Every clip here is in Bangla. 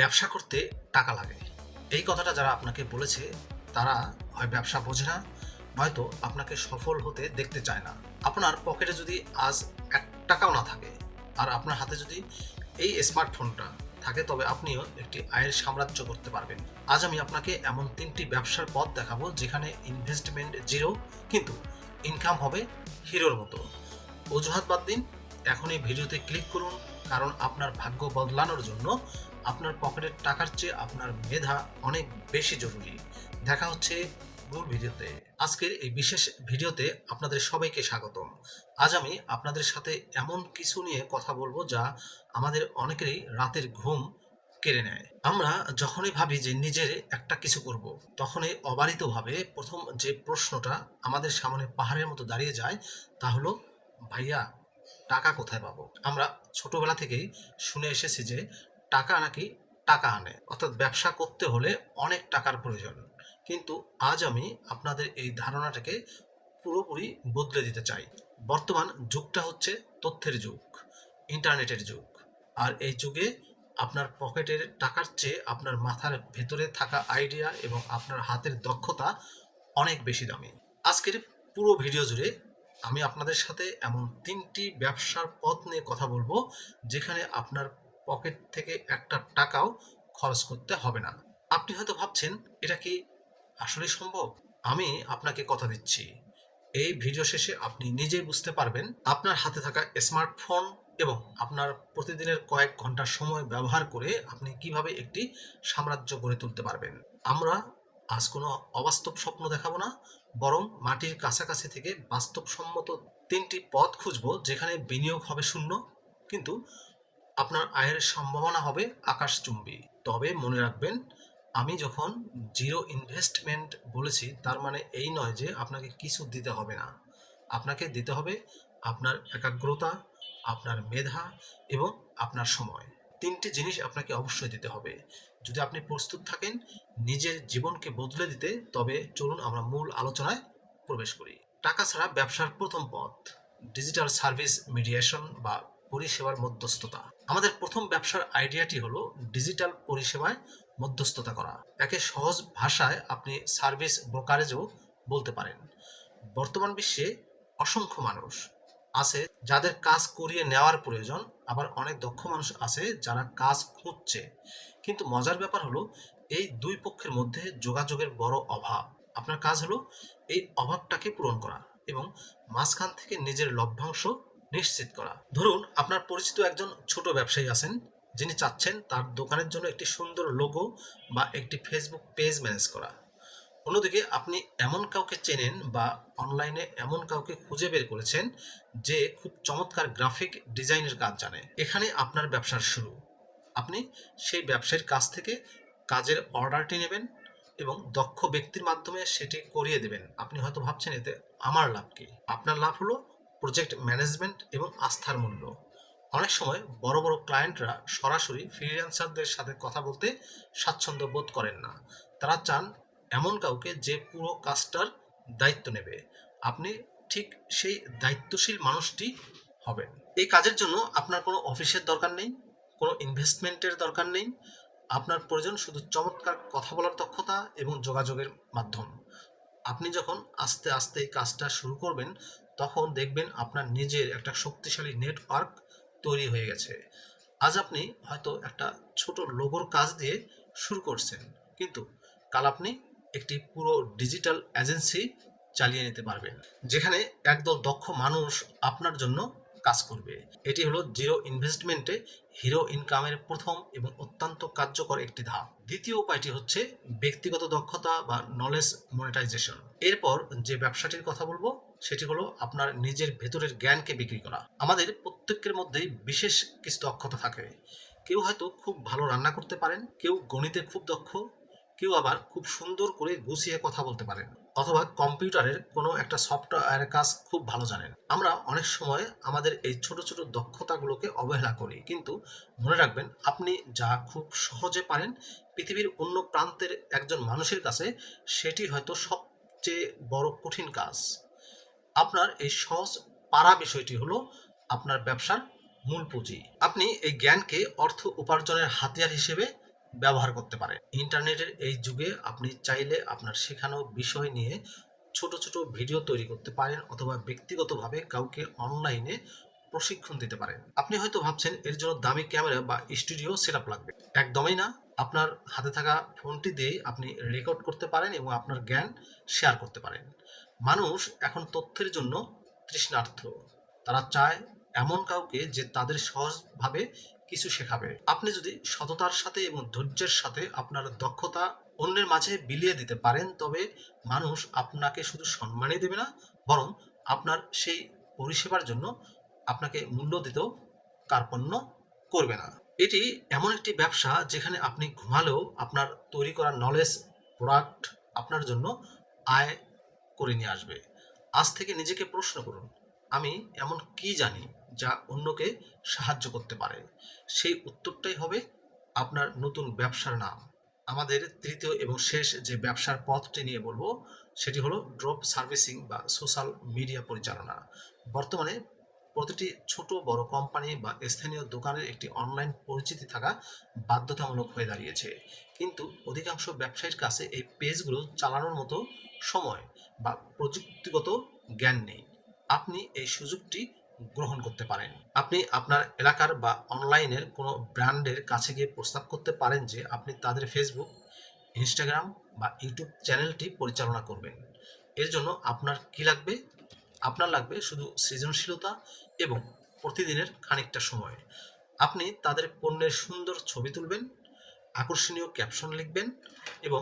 ব্যবসা করতে টাকা লাগে। এই কথাটা যারা আপনাকে বলেছে, তারা হয় ব্যবসা বোঝে না, নয়তো আপনাকে সফল হতে দেখতে চায় না। আপনার পকেটে যদি আজ এক টাকাও না থাকে, আর আপনার হাতে যদি এই স্মার্টফোনটা থাকে, তবে আপনিও একটি আয়ের সাম্রাজ্য করতে পারবেন। আজ আমি আপনাকে এমন তিনটি ব্যবসার পথ দেখাবো, যেখানে ইনভেস্টমেন্ট জিরো কিন্তু ইনকাম হবে হিরোর মতো। অজুহাত বাদ দিন এখন এই ভিডিওতে ক্লিক করুন, কারণ আপনার ভাগ্য বদলানোর জন্য আপনার পকেটের টাকার চেয়ে আপনার মেধা অনেক বেশি জরুরি। দেখা হচ্ছে মূল ভিডিওতে। আজকের এই বিশেষ ভিডিওতে আপনাদের সবাইকে স্বাগতম। আজ আমি আপনাদের সাথে এমন কিছু নিয়ে কথা বলব যা আমাদের অনেকেরই রাতের ঘুম কেড়ে নেয়। আমরা যখনই ভাবি যে নিজের একটা কিছু করব, তখনই অবারিতভাবে প্রথম যে প্রশ্নটা আমাদের সামনে পাহাড়ের মতো দাঁড়িয়ে যায় তা হলো, ভাইয়া, টাকা কোথায় পাবো? আমরা ছোটবেলা থেকেই শুনে এসেছি যে টাকা নাকি টাকা আনে। অর্থাৎ ব্যবসা করতে হলে অনেক টাকার প্রয়োজন। কিন্তু আজ আমি আপনাদের এই ধারণাটাকে পুরোপুরি বদলে দিতে চাই। বর্তমান যুগটা হচ্ছে তথ্যের যুগ, ইন্টারনেটের যুগ। আর এই যুগে আপনার পকেটের টাকার চেয়ে আপনার মাথার ভেতরে থাকা আইডিয়া এবং আপনার হাতের দক্ষতা অনেক বেশি দামি। আজকের পুরো ভিডিও জুড়ে আমি আপনাদের সাথে এমন তিনটি ব্যবসার পথ নিয়ে কথা বলব, যেখানে আপনার পকেট থেকে একটা টাকাও খরচ করতে হবে না। আপনি হয়তো ভাবছেন, এটা কি আসলে সম্ভব? আমি আপনাকে কথা দিচ্ছি। এই ভিডিও শেষে আপনি নিজেই বুঝতে পারবেন, আপনার হাতে থাকা স্মার্টফোন এবং আপনার প্রতিদিনের কয়েক ঘণ্টা সময় ব্যবহার করে আপনি কীভাবে একটি সাম্রাজ্য গড়ে তুলতে পারবেন। আমরা আজ কোনো অবাস্তব স্বপ্ন দেখাবো না, বরং মাটির কাছাকাছি থেকে বাস্তবসম্মত তিনটি পথ খুঁজব, যেখানে বিনিয়োগ হবে শূন্য, কিন্তু আপনার আয়ের সম্ভাবনা হবে আকাশচুম্বী। তবে মনে রাখবেন, আমি যখন জিরো ইনভেস্টমেন্ট বলেছি, তার মানে এই নয় যে আপনাকে কিছু দিতে হবে না। আপনাকে দিতে হবে আপনার একাগ্রতা, আপনার মেধা এবং আপনার সময়। তিনটি জিনিস আপনাকে অবশ্যই দিতে হবে। যদি আপনি প্রস্তুত থাকেন নিজের জীবনকে বদলে দিতে, তবে চলুন আমরা মূল আলোচনায় প্রবেশ করি। টাকা ছাড়া ব্যবসার প্রথম পথ, ডিজিটাল সার্ভিস মিডিয়েশন বা পরিষেবার মধ্যস্থতা। আমাদের প্রথম ব্যবসার আইডিয়াটি হলো ডিজিটাল পরিষেবায় মধ্যস্থতা করা। একে সহজ ভাষায় আপনি সার্ভিস ব্রোকারেজও বলতে পারেন। বর্তমান বিশ্বে অসংখ্য মানুষ আছে যাদের কাজ করিয়ে নেওয়ার প্রয়োজন, আবার অনেক দক্ষ মানুষ আছে যারা কাজ খুঁজছে। কিন্তু মজার ব্যাপার হলো এই দুই পক্ষের মধ্যে যোগাযোগের বড় অভাব। আপনার কাজ হলো এই অভাবটাকে পূরণ করা এবং মাঝখান থেকে নিজের লভ্যাংশ নিশ্চিত করা। ধরুন, আপনার পরিচিত একজন ছোট ব্যবসায়ী আছেন, যিনি চাচ্ছেন তার দোকানের জন্য একটি সুন্দর লোগো বা একটি ফেসবুক পেজ ম্যানেজ করা। অন্যদিকে, আপনি এমন কাউকে চেনেন বা অনলাইনে এমন কাউকে খুঁজে বের করেছেন যে খুব চমৎকার গ্রাফিক ডিজাইনের কাজ জানে। এখানে আপনার ব্যবসার শুরু। আপনি সেই ব্যবসায়ীর কাছ থেকে কাজের অর্ডারটি নেবেন এবং দক্ষ ব্যক্তির মাধ্যমে সেটি করিয়ে দেবেন। আপনি হয়তো ভাবছেন, এতে আমার লাভ কি? আপনার লাভ হলো প্রজেক্ট ম্যানেজমেন্ট এবং আস্থার মূল্য। অনেক সময় বড় বড় ক্লায়েন্টরা সরাসরি ফ্রিল্যান্সারদের সাথে কথা বলতে স্বাচ্ছন্দ্য বোধ করেন না। তারা চান এমন কাউকে যে পুরো কাজটার দায়িত্ব নেবে। আপনি ঠিক সেই দায়িত্বশীল মানুষটি হবেন। এই কাজের জন্য আপনার কোনো অফিসের দরকার নেই, কোনো ইনভেস্টমেন্টের দরকার নেই। আপনার প্রয়োজন শুধু চমৎকার কথা বলার দক্ষতা এবং যোগাযোগের মাধ্যম। আপনি যখন আস্তে আস্তে এই কাজটা শুরু করবেন তখন দেখবেন আপনার নিজের একটা শক্তিশালী নেটওয়ার্ক তৈরি হয়ে গেছে। আজ আপনি হয়তো একটা ছোট লোগোর কাজ দিয়ে শুরু করছেন, কিন্তু কাল আপনি একটি পুরো ডিজিটাল এজেন্সি চালিয়ে নিতে পারবেন, যেখানে একদল দক্ষ মানুষ আপনার জন্য কাজ করবে। এটি হলো জিরো ইনভেস্টমেন্টে হিরো ইনকামের প্রথম এবং অত্যন্ত কার্যকর একটি ধাপ। দ্বিতীয় উপায়টি হচ্ছে ব্যক্তিগত দক্ষতা বা নলেজ মনিটাইজেশন এরপর যে ব্যবসাটির কথা বলব সেটি হলো আপনার নিজের ভেতরের জ্ঞানকে বিক্রি করা। আমাদের প্রত্যেকের মধ্যেই বিশেষ কিছু দক্ষতা থাকে। কেউ হয়তো খুব ভালো রান্না করতে পারেন, কেউ গণিতে খুব দক্ষ, কেউ আবার খুব সুন্দর করে গুছিয়ে কথা বলতে পারেন, অথবা কম্পিউটারের কোনো একটা সফটওয়্যারের কাজ খুব ভালো জানেন। আমরা অনেক সময় আমাদের এই ছোট ছোট দক্ষতাগুলোকে অবহেলা করি, কিন্তু মনে রাখবেন, আপনি যা খুব সহজে পারেন, পৃথিবীর অন্য প্রান্তের একজন মানুষের কাছে সেটি হয়তো সবচেয়ে বড় কঠিন কাজ। আপনার এই সহজ পারা বিষয়টি হলো আপনার ব্যবসার মূল পুঁজি। আপনি এই জ্ঞানকে অর্থ উপার্জনের হাতিয়ার হিসেবে ব্যবহার করতে পারে ইন্টারনেটের এই যুগে আপনি চাইলে আপনার শেখানো বিষয় নিয়ে ছোট ছোট ভিডিও তৈরি করতে পারেন অথবা ব্যক্তিগতভাবে কাউকে অনলাইনে প্রশিক্ষণ দিতে পারেন। আপনি হয়তো ভাবছেন, এর জন্য দামি ক্যামেরা বা স্টুডিও সেট লাগবে। একদমই না। আপনার হাতে থাকা ফোনটি দিয়েই আপনি রেকর্ড করতে পারেন এবং আপনার জ্ঞান শেয়ার করতে পারেন। মানুষ এখন তথ্যের জন্য তৃষ্ণার্থ। তারা চায় এমন কাউকে যে তাদের সহজভাবে কিছু শেখাবে। আপনি যদি সততার সাথে এবং ধৈর্যের সাথে আপনার দক্ষতা অন্যের মাঝে বিলিয়ে দিতে পারেন, তবে মানুষ আপনাকে শুধু সম্মানই দেবে না, বরং আপনার সেই পরিষেবার জন্য আপনাকে মূল্য দিতেও কার্পণ্য করবে না। এটি এমন একটি ব্যবসা যেখানে আপনি ঘুমালেও আপনার তৈরি করা নলেজ প্রোডাক্ট আপনার জন্য আয় করে নিয়ে আসবে। আজ থেকে নিজেকে প্রশ্ন করুন, আমি এমন কি জানি যা অন্যকে সাহায্য করতে পারে? সেই উত্তরটাই হবে আপনার নতুন ব্যবসার নাম। আমাদের তৃতীয় এবং শেষ যে ব্যবসার পথটি নিয়ে বলব, সেটি হলো ড্রপ সার্ভিসিং বা সোশ্যাল মিডিয়া পরিচালনা। বর্তমানে প্রতিটি ছোট বড় কোম্পানি বা স্থানীয় দোকানের একটি অনলাইন পরিচিতি থাকা বাধ্যতামূলক হয়ে দাঁড়িয়েছে। কিন্তু অধিকাংশ ব্যবসায়ীর কাছে এই পেজগুলো চালানোর মতো সময় বা প্রযুক্তিগত জ্ঞান নেই। আপনি এই সুযোগটি গ্রহণ করতে পারেন। আপনি আপনার এলাকার বা অনলাইনের কোনো ব্র্যান্ডের কাছে গিয়ে প্রস্তাব করতে পারেন যে আপনি তাদের ফেসবুক ইনস্টাগ্রাম বা ইউটিউব চ্যানেলটি পরিচালনা করবেন। এর জন্য আপনার কি লাগবে? আপনার লাগবে শুধু সৃজনশীলতা এবং প্রতিদিনের খানিকটা সময়। আপনি তাদের পণ্যের সুন্দর ছবি তুলবেন আকর্ষণীয় ক্যাপশন লিখবেন এবং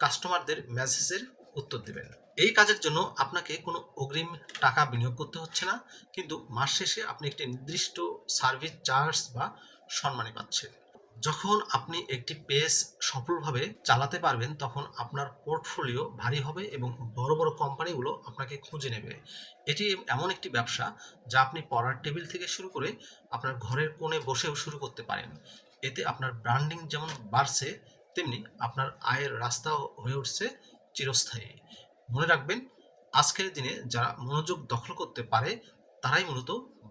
কাস্টমারদের মেসেজের উত্তর দেবেন। এই কাজের জন্য আপনাকে কোনো অগ্রিম টাকা বিনিয়োগ করতে হচ্ছে না, কিন্তু মাস শেষে আপনি একটি নির্দিষ্ট সার্ভিস চার্জ বা সম্মানী পাচ্ছেন। যখন আপনি একটি পেজ সফলভাবে চালাতে পারবেন, তখন আপনার পোর্টফোলিও ভারী হবে এবং বড় বড় কোম্পানিগুলো আপনাকে খুঁজে নেবে। এটি এমন একটি ব্যবসা যা আপনি পড়ার টেবিল থেকে শুরু করে আপনার ঘরের কোণে বসেও শুরু করতে পারেন। এতে আপনার ব্র্যান্ডিং যেমন বাড়ছে, তেমনি আপনার আয়ের রাস্তাও হয়ে উঠছে চিরস্থায়ী। মনে রাখবেন, আজকের দিনে যারা মনোযোগ দখল করতে পারে, তারাই মূলত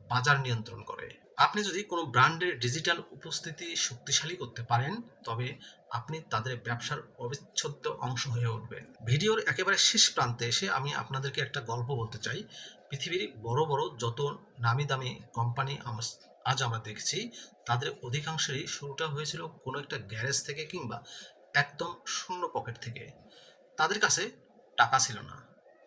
বাজার নিয়ন্ত্রণ করে। আপনি যদি কোনো ব্র্যান্ডের ডিজিটাল উপস্থিতি শক্তিশালী করতে পারেন, তবে আপনি তাদের ব্যবসার অবিচ্ছেদ্য অংশ হয়ে উঠবেন। ভিডিওর একেবারে শেষ প্রান্তে এসে আমি আপনাদেরকে একটা গল্প বলতে চাই। পৃথিবীর বড় বড় যত নামি দামি কোম্পানি আম- আজ আমরা দেখছি তাদের অধিকাংশেরই শুরুটা হয়েছিল কোনো একটা গ্যারেজ থেকে কিংবা একদম শূন্য পকেট থেকে। তাদের কাছে টাকা ছিল না,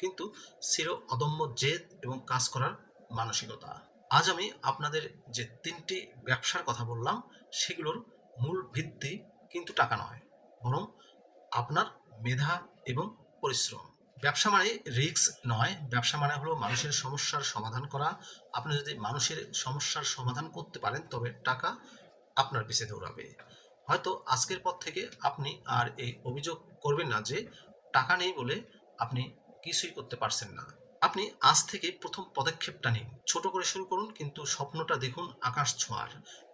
কিন্তু ছিল অদম্য জেদ এবং কাজ করার মানসিকতা। আজ আমি আপনাদের যে তিনটি ব্যবসার কথা বললাম, সেগুলোর মূল ভিত্তি কিন্তু টাকা নয়, বরং আপনার মেধা এবং পরিশ্রম। ব্যবসা মানে রিস্ক নয়। ব্যবসা মানে হলো মানুষের সমস্যার সমাধান করা। আপনি যদি মানুষের সমস্যার সমাধান করতে পারেন, তবে টাকা আপনার পিছে দৌড়াবে। হয়তো আজকের পর থেকে আপনি আর এই অভিযোগ করবেন না যে টাকা নেই বলে আপনি কিছুই করতে পারছেন না। আপনি আজ থেকে প্রথম পদক্ষেপটা নিন। ছোট করে শুরু করুন, কিন্তু স্বপ্নটা দেখুন, আকাশ ছোঁয়ার।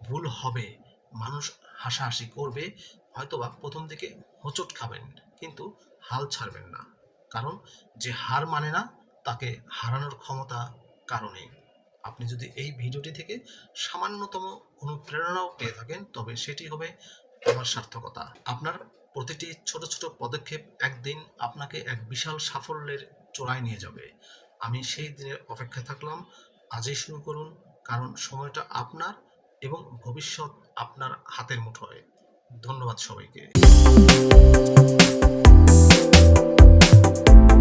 ভুল হবে। মানুষ হাসাহাসি করবে, হয়তোবা প্রথম দিকে হোঁচট খাবেন, কিন্তু হাল ছাড়বেন না। কারণ যে হার মানে না, তাকে হারানোর ক্ষমতা কারণেই আপনি যদি এই ভিডিওটি থেকে সামান্যতম অনুপ্রেরণাও পেয়ে থাকেন, তবে সেটি হবে আমার সার্থকতা। আপনার প্রতিটি ছোট ছোট পদক্ষেপ একদিন আপনাকে এক বিশাল সাফল্যের চূড়ায় নিয়ে যাবে। আমি সেই দিনের অপেক্ষায় থাকলাম। আজই শুরু করুন, কারণ সময়টা আপনার এবং ভবিষ্যৎ আপনার হাতের মুঠোয়। ধন্যবাদ সবাইকে। you